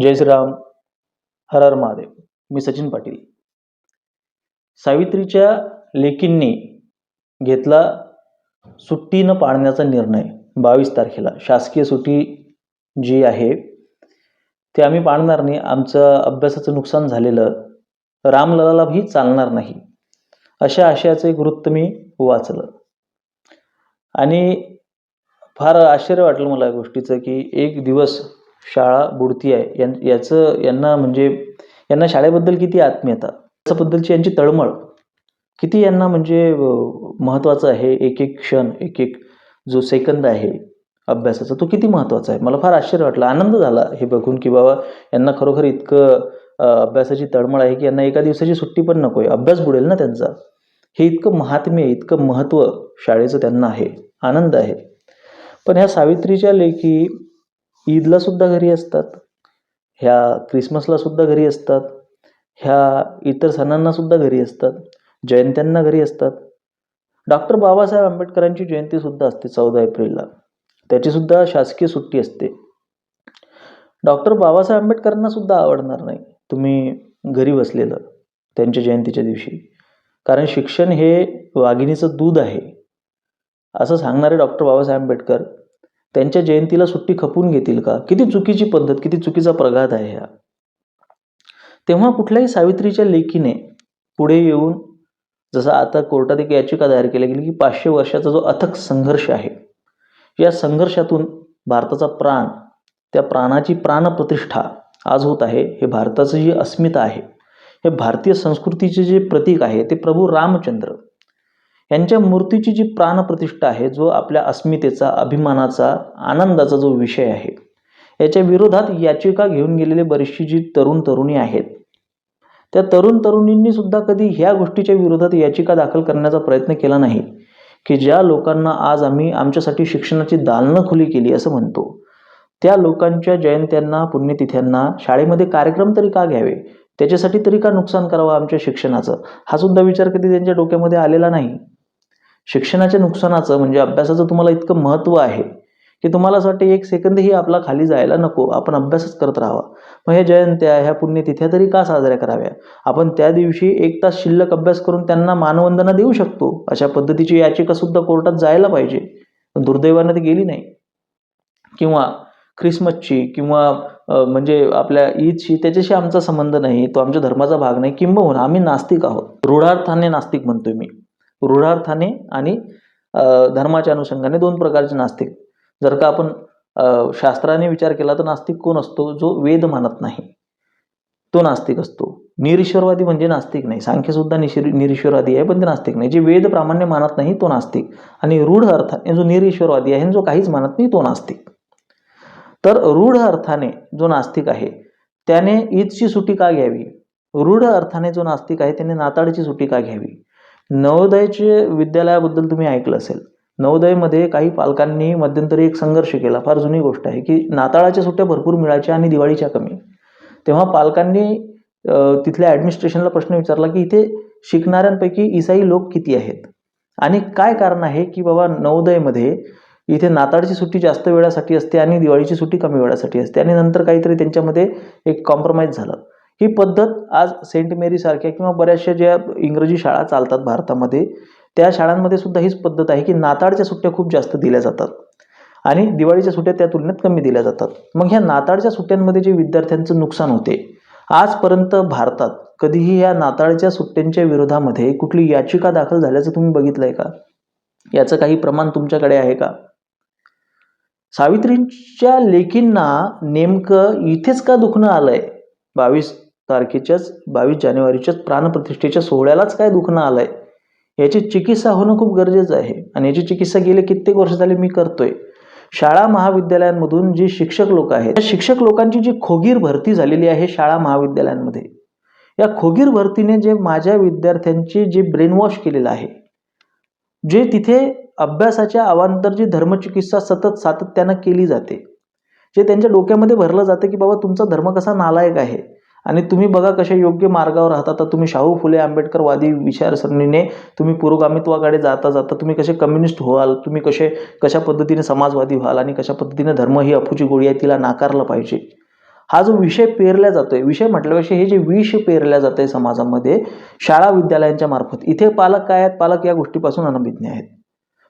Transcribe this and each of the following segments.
जय श्रीराम हर हर महादेव. मी सचिन पाटील. सावित्रीच्या लेकींनी घेतला सुट्टी न पाळण्याचा निर्णय बावीस तारखेला. शासकीय सुट्टी जी आहे ते आम्ही पाळणार नाही. आमचं अभ्यासाचं नुकसान झालेलं रामललालाही चालणार नाही. अशा आशयाचं एक वृत्त मी वाचलं. आणि फार आश्चर्य वाटलं मला या गोष्टीचं की एक दिवस शाळा बुडती आहे. यां याचं यांना म्हणजे यांना शाळेबद्दल किती आत्मीयता? त्याच्याबद्दलची यांची तळमळ किती यांना म्हणजे महत्त्वाचं आहे? एक एक क्षण एक एक जो सेकंद आहे अभ्यासाचा तो किती महत्त्वाचा आहे? मला फार आश्चर्य वाटलं. आनंद झाला हे बघून की बाबा यांना खरोखर इतकं अभ्यासाची तळमळ आहे की यांना एका दिवसाची सुट्टी पण नको आहे. अभ्यास बुडेल ना त्यांचा? हे इतकं महात्म्य इतकं महत्त्व शाळेचं त्यांना आहे. आनंद आहे. पण ह्या सावित्रीच्या लेखी ईदला सुद्धा घरी असतात. ह्या क्रिसमसला सुद्धा घरी असतात. ह्या इतर सणांना सुद्धा घरी असतात. जयंत्यांना घरी असतात. डॉक्टर बाबासाहेब आंबेडकरांची जयंतीसुद्धा असते चौदा एप्रिलला. त्याचीसुद्धा शासकीय सुट्टी असते. डॉक्टर बाबासाहेब आंबेडकरांना सुद्धा आवडणार नाही. तुम्ही घरी बसलेलं त्यांच्या जयंतीच्या दिवशी. कारण शिक्षण हे वाघिणीचं दूध आहे. असं सांगणारे डॉक्टर बाबासाहेब आंबेडकर त्यांच्या जयंतीला सुट्टी खपून घेतील का? किती चुकीची पद्धत किती चुकीचा प्रघात आहे हा. तेव्हा कुठल्याही सावित्रीच्या लेखीने पुढे येऊन जसं आता कोर्टात एक याचिका दायर केली गेली की पाचशे वर्षाचा जो अथक संघर्ष आहे या संघर्षातून भारताचा प्राण त्या प्राणाची प्राणप्रतिष्ठा आज होत आहे हे भारताचं जी अस्मिता आहे हे भारतीय संस्कृतीचे जे प्रतीक आहे ते प्रभू रामचंद्र. यांच्या मूर्तीची जी प्राणप्रतिष्ठा आहे जो आपल्या अस्मितेचा अभिमानाचा आनंदाचा जो विषय आहे याच्या विरोधात याचिका घेऊन गेलेले बरीचशी जी तरुण तरुणी आहेत त्या तरुण तरुणींनी सुद्धा कधी ह्या गोष्टीच्या विरोधात याचिका दाखल करण्याचा प्रयत्न केला नाही की ज्या लोकांना आज आम्ही आमच्यासाठी शिक्षणाची दालनं खुली केली असं म्हणतो त्या लोकांच्या जयंत्यांना पुण्यतिथ्यांना शाळेमध्ये कार्यक्रम तरी का घ्यावे? त्याच्यासाठी तरी का नुकसान करावं आमच्या शिक्षणाचं? हा सुद्धा विचार कधी त्यांच्या डोक्यामध्ये आलेला नाही. शिक्षणाच्या नुकसानाचं म्हणजे अभ्यासाचं तुम्हाला इतकं महत्त्व आहे की तुम्हाला असं वाटतं एक सेकंदही आपला खाली जायला नको. आपण अभ्यासच करत राहावा. मग ह्या जयंत्या ह्या पुण्यतिथ्या तरी का साजऱ्या कराव्या आपण त्या दिवशी एक तास शिल्लक अभ्यास करून त्यांना मानवंदना देऊ शकतो. अशा पद्धतीची याचिका सुद्धा कोर्टात जायला पाहिजे. पण दुर्दैवानं ती गेली नाही. किंवा ख्रिसमसची किंवा म्हणजे आपल्या ईदशी त्याच्याशी आमचा संबंध नाही तो आमच्या धर्माचा भाग नाही किंबहुना आम्ही नास्तिक आहोत. रूढार्थाने नास्तिक म्हणतोय मी. रूढार्थाने आणि धर्माच्या अनुषंगाने दोन प्रकारचे नास्तिक. जर का आपण शास्त्राने विचार केला तर नास्तिक कोण असतो? जो वेद मानत नाही. तो नास्तिक असतो. निरीश्वरवादी म्हणजे नास्तिक नाही. सांख्यसुद्धा निशिर निरीश्वरवादी आहे पण ते नास्तिक नाही. जे वेद प्रामाण्य मानत नाही तो नास्तिक. आणि रूढ अर्थाने जो निरीश्वरवादी आहे आणि जो काहीच मानत नाही तो नास्तिक. तर रूढ अर्थाने जो नास्तिक आहे त्याने ईदची सुट्टी का घ्यावी? रूढ अर्थाने जो नास्तिक आहे त्याने नाताळची सुट्टी का घ्यावी? नवोदयचे विद्यालयाबद्दल तुम्ही ऐकलं असेल. नवोदयमध्ये काही पालकांनी मध्यंतरी एक संघर्ष केला. फार जुनी गोष्ट आहे की नाताळाच्या सुट्ट्या भरपूर मिळायच्या आणि दिवाळीच्या कमी. तेव्हा पालकांनी तिथल्या ॲडमिनिस्ट्रेशनला प्रश्न विचारला की इथे शिकणाऱ्यांपैकी ईसाई लोक किती आहेत? आणि काय कारण आहे की बाबा नवोदयमध्ये इथे नाताळची सुट्टी जास्त वेळासाठी असते आणि दिवाळीची सुट्टी कमी वेळासाठी असते. आणि नंतर काहीतरी त्यांच्यामध्ये एक कॉम्प्रोमाइज झालं. ही पद्धत आज सेंट मेरीसारख्या किंवा बऱ्याचशा ज्या इंग्रजी शाळा चालतात भारतामध्ये त्या शाळांमध्ये सुद्धा हीच पद्धत आहे की नाताळच्या सुट्ट्या खूप जास्त दिल्या जातात आणि दिवाळीच्या सुट्ट्या त्या तुलनेत कमी दिल्या जातात. मग ह्या नाताळच्या सुट्ट्यांमध्ये जे विद्यार्थ्यांचं नुकसान होते आजपर्यंत भारतात कधीही या नाताळच्या सुट्ट्यांच्या विरोधामध्ये कुठली याचिका दाखल झाल्याचं तुम्ही बघितलंय का? याचं काही प्रमाण तुमच्याकडे आहे का? सावित्रींच्या लेखींना नेमकं इथेच का दुखणं आलंय? बावीस तारखेच्याच बावीस जानेवारीच्याच प्राणप्रतिष्ठेच्या सोहळ्यालाच काय दुखणं आलंय? याची चिकित्सा होणं खूप गरजेचं आहे. आणि याची चिकित्सा गेले कित्येक वर्ष झाले मी करतोय. शाळा महाविद्यालयांमधून जी शिक्षक लोक आहेत त्या शिक्षक लोकांची जी खोगीर भरती झालेली आहे शाळा महाविद्यालयांमध्ये या खोगीर भरतीने जे माझ्या विद्यार्थ्यांची जे ब्रेनवॉश केलेलं आहे जे तिथे अभ्यासाच्या अवांतर जी धर्मचिकित्सा सतत सातत्यानं केली जाते जे त्यांच्या डोक्यामध्ये भरलं जातं की बाबा तुमचा धर्म कसा नालायक आहे आणि तुम्ही बघा कशा योग्य मार्गावर राहता तर तुम्ही शाहू फुले आंबेडकरवादी विचारसरणीने तुम्ही पुरोगामित्वाकडे जाता जाता तुम्ही कसे कम्युनिस्ट व्हाल तुम्ही कसे कशा पद्धतीने समाजवादी व्हाल आणि कशा पद्धतीने धर्म ही अफूची गोळी आहे तिला नाकारलं पाहिजे. हा जो विषय पेरला जातोय विषय म्हटल्यापेक्षा हे जे विष पेरल्या जातंय समाजामध्ये शाळा विद्यालयांच्या मार्फत इथे पालक काय आहेत? पालक या गोष्टीपासून अनभिज्ञ आहेत.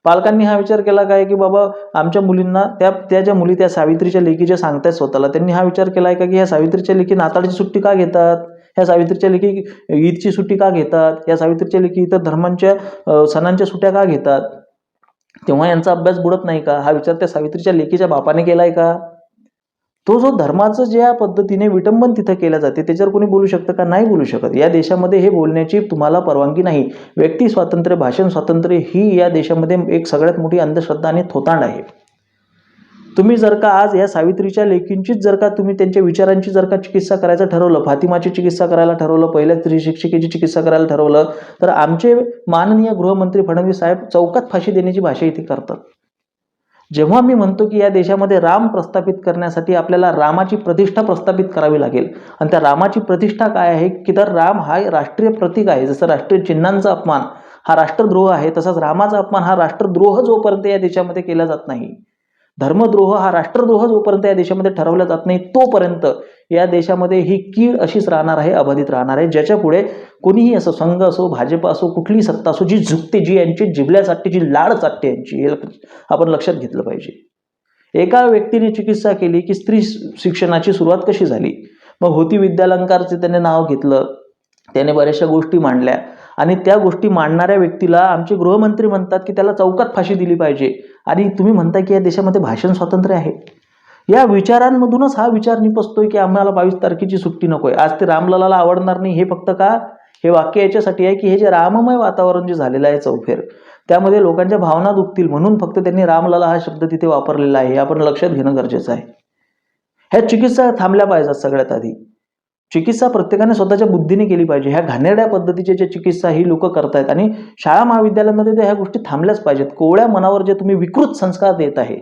पालकांनी हा विचार केला काय की बाबा आमच्या मुलींना त्या त्या ज्या मुली त्या सावित्रीच्या लेखी ज्या सांगतायत स्वतःला त्यांनी हा विचार केला आहे का की ह्या सावित्रीच्या लेखी नाताळची सुट्टी का घेतात? ह्या सावित्रीच्या लेखी ईदची सुट्टी का घेतात? या सावित्रीच्या लेखी इतर धर्मांच्या सणांच्या सुट्ट्या का घेतात? तेव्हा यांचा अभ्यास बुडत नाही का? हा विचार त्या सावित्रीच्या लेखीच्या बापाने केला आहे का? तो जो धर्माचं ज्या पद्धतीने विटंबन तिथं केलं जाते त्याच्यावर कोणी बोलू शकतं का? नाही बोलू शकत. या देशामध्ये हे बोलण्याची तुम्हाला परवानगी नाही. व्यक्ती स्वातंत्र्य भाषण स्वातंत्र्य ही या देशामध्ये एक सगळ्यात मोठी अंधश्रद्धा आणि थोतांड आहे. तुम्ही जर का आज या सावित्रीच्या लेखींचीच जर का तुम्ही त्यांच्या विचारांची जर का चिकित्सा करायचं ठरवलं फातिमाची चिकित्सा करायला ठरवलं पहिल्या स्त्री शिक्षिकेची चिकित्सा करायला ठरवलं तर आमचे माननीय गृहमंत्री फडणवीस साहेब चौकात फाशी देण्याची भाषा इथे करतात. जेव्हा मी म्हणतो की या देशामध्ये राम प्रस्थापित करण्यासाठी आपल्याला रामाची प्रतिष्ठा प्रस्थापित करावी लागेल. आणि त्या रामाची प्रतिष्ठा काय आहे? की तर राम हा राष्ट्रीय प्रतीक आहे. जसं राष्ट्रीय चिन्हांचा अपमान हा राष्ट्रद्रोह आहे तसाच रामाचा अपमान हा राष्ट्रद्रोह जोपर्यंत या देशामध्ये केला जात नाही. धर्मद्रोह हा राष्ट्रद्रोह जोपर्यंत या देशामध्ये ठरवला जात नाही तोपर्यंत या देशामध्ये ही कीड अशीच राहणार आहे अबाधित राहणार आहे ज्याच्या पुढे कोणीही असो संघ असो भाजप असो कुठलीही सत्ता असो जी झुकते जी यांची जिबल्या चाटते जी लाड चाटते यांची हे आपण लक्षात घेतलं पाहिजे. एका व्यक्तीने चिकित्सा केली की स्त्री शिक्षणाची सुरुवात कशी झाली? मग होती विद्यालंकारचे त्याने नाव घेतलं त्याने बऱ्याचशा गोष्टी मांडल्या आणि त्या गोष्टी मांडणाऱ्या व्यक्तीला आमचे गृहमंत्री म्हणतात की त्याला चौकात फाशी दिली पाहिजे. आणि तुम्ही म्हणता की या देशामध्ये भाषण स्वातंत्र्य आहे. या विचारांमधूनच हा विचार निपसतोय की आम्हाला बावीस तारखेची सुट्टी नकोय आज ते रामलालाला आवडणार नाही हे फक्त का? हे वाक्य याच्यासाठी आहे की हे जे राममय वातावरण जे झालेलं आहे चौफेर त्यामध्ये लोकांच्या भावना दुखतील म्हणून फक्त त्यांनी रामलाला हा शब्द तिथे वापरलेला आहे. हे आपण लक्षात घेणं गरजेचं आहे. ह्या चिकित्सा थांबल्या पाहिजेत सगळ्यात आधी. चिकित्सा प्रत्येकाने स्वतःच्या बुद्धीने केली पाहिजे. ह्या घाणेरड्या पद्धतीच्या ज्या चिकित्सा ही लोक करतायत आणि शाळा महाविद्यालयामध्ये त्या ह्या गोष्टी थांबल्याच पाहिजेत. कोवळ्या मनावर जे तुम्ही विकृत संस्कार देत आहे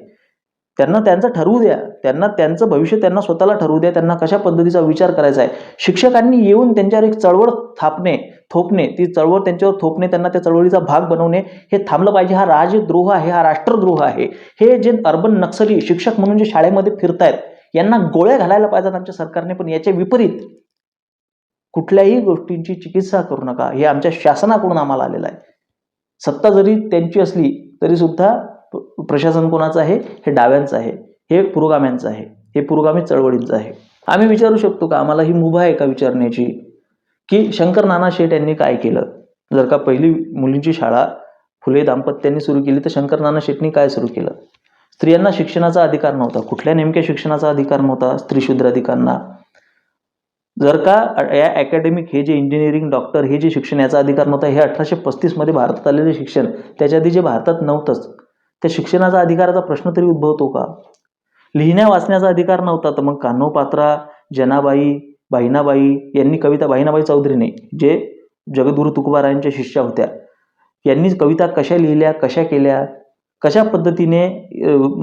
त्यांना त्यांचं ठरवू द्या. त्यांना त्यांचं भविष्य त्यांना स्वतःला ठरवू द्या. त्यांना कशा पद्धतीचा विचार करायचा आहे? शिक्षकांनी येऊन त्यांच्यावर एक चळवळ थापणे थोपणे ती चळवळ त्यांच्यावर थोपणे त्यांना त्या चळवळीचा भाग बनवणे हे थांबलं पाहिजे. हा राजद्रोह आहे हा राष्ट्रद्रोह आहे. हे जे अर्बन नक्सली शिक्षक म्हणून जे शाळेमध्ये फिरतायत यांना गोळ्या घालायला पाहिजेत आमच्या सरकारने पण याच्या विपरीत कुठल्याही गोष्टींची चिकित्सा करू नका. हे आमच्या शासनाकडून आम्हाला आलेलं आहे. सत्ता जरी त्यांची असली तरी सुद्धा प्रशासन कोणाचं आहे? हे डाव्यांचं आहे. हे पुरोगाम्यांचं आहे. हे पुरोगामी चळवळींचं आहे. आम्ही विचारू शकतो का? आम्हाला ही मुभा आहे का विचारण्याची? की शंकर नाना शेठ यांनी काय केलं? जर का पहिली मुलींची शाळा फुले दाम्पत्यांनी सुरू केली तर शंकर नाना शेठनी काय सुरू केलं? स्त्रियांना शिक्षणाचा अधिकार नव्हता. कुठल्या नेमक्या शिक्षणाचा अधिकार नव्हता? स्त्री अधिकारांना जर का या अकॅडमिक हे जे इंजिनिअरिंग डॉक्टर हे जे शिक्षण याचा अधिकार नव्हता हे अठराशे पस्तीसमध्ये भारतात आलेले शिक्षण त्याच्या आधी जे भारतात नव्हतंच त्या शिक्षणाचा अधिकाराचा प्रश्न तरी उद्भवतो का? लिहिण्या वाचण्याचा अधिकार नव्हता तर मग कान्होपात्रा जनाबाई बहिणाबाई यांनी कविता बहिणाबाई चौधरीने जे जगद्गुरु तुकोबारायांच्या शिष्या होत्या यांनी कविता कशा लिहिल्या कशा केल्या? कशा पद्धतीने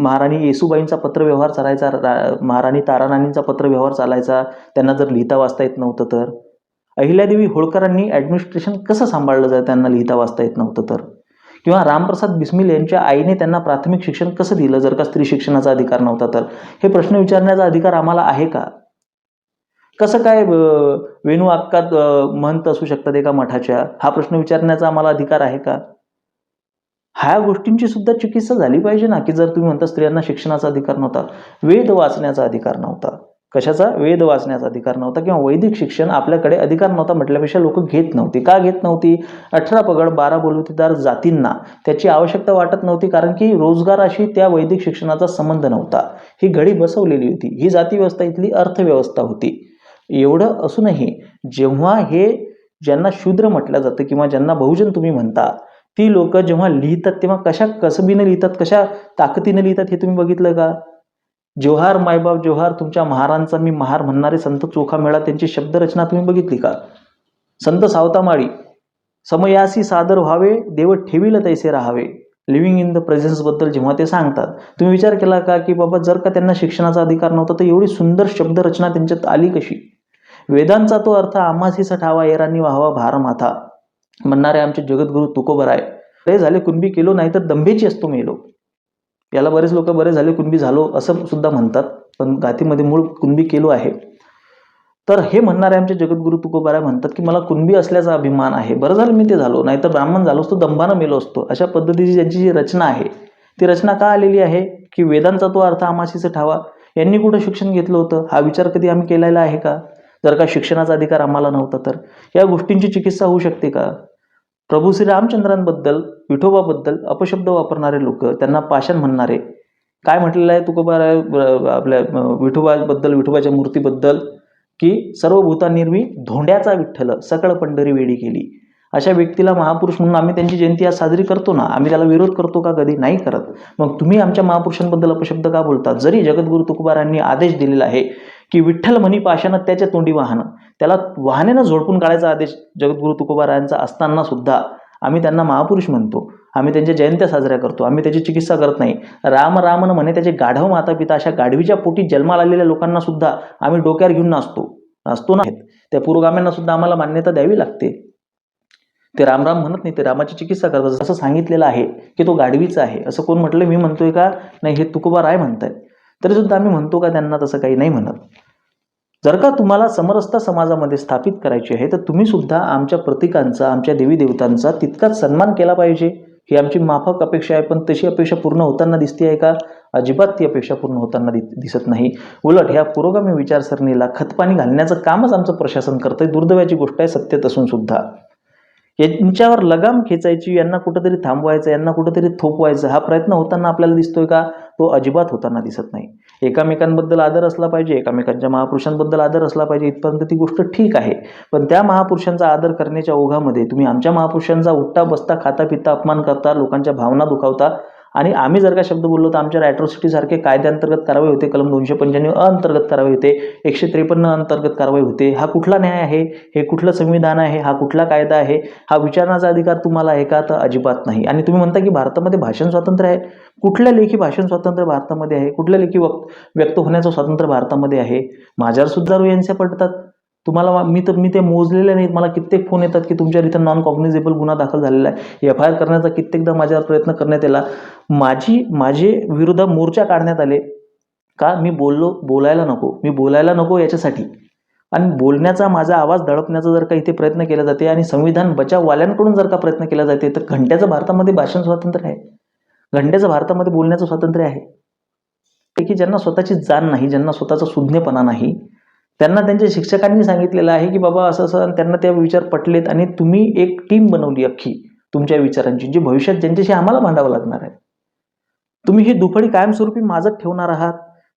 महाराणी येसूबाईंचा पत्रव्यवहार चालायचा रा- महाराणी ताराराणींचा पत्रव्यवहार चालायचा त्यांना जर लिहिता वाचता येत नव्हतं तर? अहिल्यादेवी होळकरांनी ॲडमिनिस्ट्रेशन कसं सांभाळलं जर त्यांना लिहिता वाचता येत नव्हतं तर? किंवा रामप्रसाद बिस्मिल यांच्या आईने त्यांना प्राथमिक शिक्षण कसं दिलं जर का स्त्री शिक्षणाचा अधिकार नव्हता तर? हे प्रश्न विचारण्याचा अधिकार आम्हाला आहे का? कसं काय वेणू अक्कात महंत असू शकतात एका मठाच्या? हा प्रश्न विचारण्याचा आम्हाला अधिकार आहे का? ह्या गोष्टींची सुद्धा चिकित्सा झाली पाहिजे ना की जर तुम्ही म्हणता स्त्रियांना शिक्षणाचा अधिकार नव्हता वेद वाचण्याचा अधिकार नव्हता. कशाचा? वेद वाचण्याचा अधिकार नव्हता किंवा वैदिक शिक्षण आपल्याकडे अधिकार नव्हता म्हटल्यापेक्षा लोक घेत नव्हती. का घेत नव्हती? अठरा पगड बारा बोलवतीदार जातींना. त्याची आवश्यकता वाटत नव्हती कारण की रोजगाराशी त्या वैदिक शिक्षणाचा संबंध नव्हता. ही घडी बसवलेली होती. ही जाती व्यवस्था इथली अर्थव्यवस्था होती. एवढं असूनही जेव्हा हे ज्यांना शूद्र म्हटलं जातं किंवा ज्यांना बहुजन तुम्ही म्हणता ती लोक जेव्हा लिहितात तेव्हा कशा कसबीनं लिहितात कशा ताकदीने लिहितात हे तुम्ही बघितलं का? जोहार मायबाप जोहार तुमच्या महारांचा मी महार म्हणणारे संत चोखा मेळा त्यांची शब्दरचना तुम्ही बघितली का? संत सावतामाळी समयासी सादर व्हावे देव ठेवील तैसे राहावे. लिव्हिंग इन द प्रेझेन्सबद्दल जेव्हा ते सांगतात तुम्ही विचार केला का की बाबा जर का त्यांना शिक्षणाचा अधिकार नव्हता तर एवढी सुंदर शब्दरचना त्यांच्यात आली कशी? वेदांचा तो अर्थ आम्हासी ठावा एरांनी व्हावा भार माथा म्हणणारे आमचे जगद्गुरु तुकोबराय बरे झाले कुणबी केलो नाही तर दंभेची असतो मेलो याला बरेच लोक बरे झाले कुणबी झालो असं सुद्धा म्हणतात. पण गाथीमध्ये मूळ कुणबी केलो आहे. तर हे म्हणणारे आमचे जगद्गुरु तुकोबाराय म्हणतात की मला कुणबी असल्याचा अभिमान आहे. बरं झालं मी ते झालो नाहीतर ब्राह्मण झालो असतो दंभानं मेलो असतो. अशा पद्धतीची ज्यांची जी रचना आहे ती रचना का आलेली आहे? की वेदांचा तो अर्थ आमाशीचा ठावा. यांनी कुठं शिक्षण घेतलं होतं? हा विचार कधी आम्ही केलेला आहे का? जर का शिक्षणाचा अधिकार आम्हाला नव्हता तर. या गोष्टींची चिकित्सा होऊ शकते का? प्रभू श्री रामचंद्रांबद्दल विठोबाबद्दल अपशब्द वापरणारे लोक त्यांना पाषाण म्हणणारे. काय म्हटलेलं आहे तुकोबा आपल्या विठोबाबद्दल विठोबाच्या मूर्तीबद्दल? की सर्व भूतांनिर्वी धोंड्याचा विठ्ठल सकळ पंढरी वेडी केली. अशा व्यक्तीला महापुरुष म्हणून आम्ही त्यांची जयंती आज साजरी करतो ना? आम्ही त्याला विरोध करतो का कधी? नाही करत. मग तुम्ही आमच्या महापुरुषांबद्दल अपशब्द का बोलतात जरी जगद्गुरु तुकोबारांनी आदेश दिलेला आहे की विठ्ठल म्हणी पाशानं त्याच्या तोंडी वाहनं त्याला वाहनेनं झोडपून काढायचा आदेश जगद्गुरु तुकोबारायांचा असताना सुद्धा आम्ही त्यांना महापुरुष म्हणतो. आम्ही त्यांच्या जयंत्या साजऱ्या करतो. आम्ही त्याची चिकित्सा करत नाही. राम रामन म्हणे त्याचे गाढव माता पिता अशा गाढवीच्या पोटी जन्माला आलेल्या लोकांना सुद्धा आम्ही डोक्यावर घेऊन नाचतो. नाचतो ना. त्या पुरोगाम्यांना सुद्धा आम्हाला मान्यता द्यावी लागते. ते रामराम म्हणत नाही ते रामाची चिकित्सा करतात. असं सांगितलेलं आहे की तो गाढवीचा आहे. असं कोण म्हटलं? मी म्हणतोय का? नाही हे तुकोबा राय म्हणतायत. तरीसुद्धा आम्ही म्हणतो का त्यांना तसं काही नाही म्हणत. जर का तुम्हाला समरसता समाजामध्ये स्थापित करायची आहे तर तुम्ही सुद्धा आमच्या प्रतीकांचा आमच्या देवी देवतांचा तितकाच सन्मान केला पाहिजे. ही आमची माफक अपेक्षा आहे पण तशी अपेक्षा पूर्ण होताना दिसते आहे का? अजिबात ती अपेक्षा पूर्ण होताना दि दिसत नाही. उलट ह्या पुरोगामी विचारसरणीला खतपाणी घालण्याचं कामच आमचं प्रशासन करतंय दुर्दैवाची गोष्ट आहे सत्यत असून सुद्धा. यांच्यावर लगाम खेचायची यांना कुठंतरी थांबवायचं यांना कुठंतरी थोपवायचं हा प्रयत्न होताना आपल्याला दिसतोय का? तो अजिबात होताना दिसत नाही. एकामेकांबद्दल आदर असला पाहिजे एकामेकांच्या महापुरुषांबद्दल आदर असला पाहिजे इथपर्यंत ती गोष्ट ठीक आहे. पण त्या महापुरुषांचा आदर करण्याच्या ओघामध्ये तुम्ही आमच्या महापुरुषांचा उठता बसता खाता पिता अपमान करता लोकांच्या भावना दुखावता आणि आम्ही जर का शब्द बोललो तर आमच्या ॲट्रॉसिटीसारखे कायद्याअंतर्गत कारवाई होते. कलम दोनशे पंच्याण्णव अंतर्गत कारवाई होते. एकशे त्रेपन्न अंतर्गत कारवाई होते. हा कुठला न्याय आहे? हे कुठलं संविधान आहे? हा कुठला कायदा आहे? हा विचारण्याचा अधिकार तुम्हाला आहे का? तर अजिबात नाही. आणि तुम्ही म्हणता की भारतामध्ये भाषण स्वातंत्र्य आहे. कुठल्या लेखी भाषण स्वातंत्र्य भारतामध्ये आहे? कुठल्या लेखी वक्त व्यक्त होण्याचं स्वातंत्र्य भारतामध्ये आहे? माझ्यावर सुद्धा रुयांच्या पडतात. तुम्हाला मी तर मी ते मोजलेले नाहीत. मला कित्येक फोन येतात की तुमच्यावर इथं नॉन कॉग्निजेबल गुन्हा दाखल झालेला आहे. एफ आय आर करण्याचा कित्येकदा माझ्यावर प्रयत्न करण्यात आला. माझी माझे विरुद्ध मोर्चा काढण्यात आले. का? मी बोललो बोलायला नको. मी बोलायला नको याच्यासाठी. आणि बोलण्याचा माझा आवाज दडपण्याचा जर का इथे प्रयत्न केला जाते आणि संविधान बचाववाल्यांकडून जर का प्रयत्न केला जाते तर घंट्याचं भारतामध्ये भाषण स्वातंत्र्य आहे. घंट्याचं भारतामध्ये बोलण्याचं स्वातंत्र्य आहे. की ज्यांना स्वतःची जाण नाही ज्यांना स्वतःचा सुज्ञपणा नाही त्यांना त्यांच्या शिक्षकांनी सांगितलेलं आहे की बाबा असं असं त्यांना त्या विचार पटलेत आणि तुम्ही एक टीम बनवली अख्खी तुमच्या विचारांची जी भविष्यात ज्यांच्याशी आम्हाला मांडावं लागणार आहे. तुम्ही ही दुफडी कायमस्वरूपी माजत ठेवणार आहात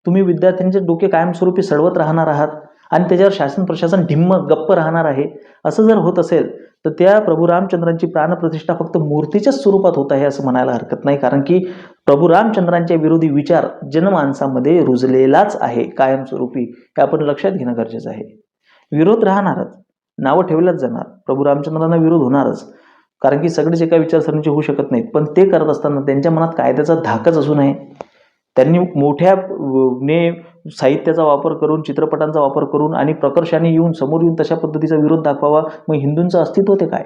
तुम्ही विद्यार्थ्यांचे डोके कायमस्वरूपी सडवत राहणार आहात आणि त्याच्यावर शासन प्रशासन ढिम्म गप्प राहणार आहे असं जर होत असेल तर त्या प्रभू रामचंद्रांची प्राणप्रतिष्ठा फक्त मूर्तीच्याच स्वरूपात होत आहे असं म्हणायला हरकत नाही. कारण की प्रभू रामचंद्रांच्या विरोधी विचार जनमानसामध्ये रुजलेलाच आहे कायमस्वरूपी. हे आपण लक्षात घेणं गरजेचं आहे. विरोध राहणारच. नावं ठेवल्याच जाणार. प्रभू रामचंद्रांना विरोध होणारच. कारण की सगळेच एका विचारसरणीचे होऊ शकत नाहीत. पण ते करत असताना त्यांच्या मनात कायद्याचा धाकच असू नये त्यांनी मोठ्या ने साहित्याचा वापर करून चित्रपटांचा वापर करून आणि प्रकर्षाने येऊन समोर येऊन तशा पद्धतीचा विरोध दाखवावा. मग हिंदूंचं अस्तित्व ते काय?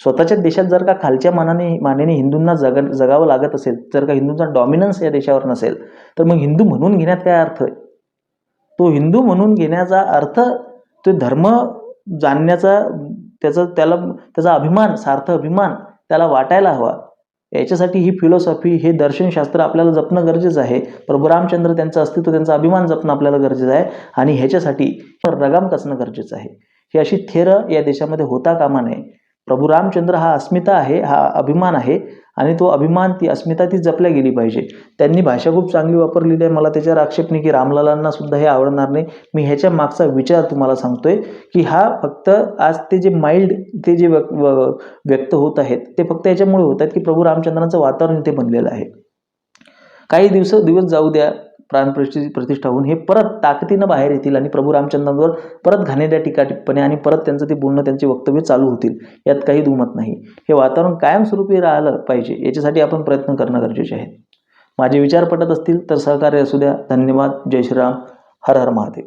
स्वतःच्या देशात जर का खालच्या मानाने मानेने हिंदूंना जग जगावं लागत असेल जर का हिंदूंचा डॉमिनन्स या देशावर नसेल तर मग हिंदू म्हणून घेण्यात काय अर्थ आहे? तो हिंदू म्हणून घेण्याचा अर्थ तो धर्म जाणण्याचा त्याचा त्याला त्याचा अभिमान सार्थ अभिमान त्याला वाटायला हवा. याच्यासाठी ही फिलॉसॉफी हे दर्शनशास्त्र आपल्याला जपणं गरजेचं आहे. प्रभू रामचंद्र त्यांचं अस्तित्व त्यांचा अभिमान जपणं आपल्याला गरजेचं आहे. आणि ह्याच्यासाठी लगाम कसणं गरजेचं आहे? ही अशी थेर या देशामध्ये होता कामा नये. प्रभू रामचंद्र हा अस्मिता आहे हा अभिमान आहे आणि तो अभिमान ती अस्मिता ती जपल्या गेली पाहिजे. त्यांनी भाषा खूप चांगली वापरलेली आहे. मला त्याच्यावर आक्षेप नाही की रामलालांना सुद्धा हे आवडणार नाही. मी ह्याच्या मागचा विचार तुम्हाला सांगतोय की हा फक्त आज ते जे माइल्ड ते जे व- व्यक्त होत आहेत ते फक्त याच्यामुळे होत आहेत की प्रभू रामचंद्रांचं वातावरण इथे बनलेलं आहे. काही दिवस दिवस जाऊ द्या. प्राणप्रतिष्ठेची प्रतिष्ठा होऊन हे परत ताकदीनं बाहेर येतील आणि प्रभू रामचंद्रांवर परत घाणेऱ्या टीका टिप्पणी आणि परत त्यांचं ते बोलणं त्यांचे वक्तव्य चालू होतील. यात काही दुमत नाही. हे वातावरण कायमस्वरूपी राहिलं पाहिजे याच्यासाठी आपण प्रयत्न करणं गरजेचे आहे. माझे विचार पटत असतील तर सहकार्य असू द्या. धन्यवाद. जय श्रीराम. हर हर महादेव.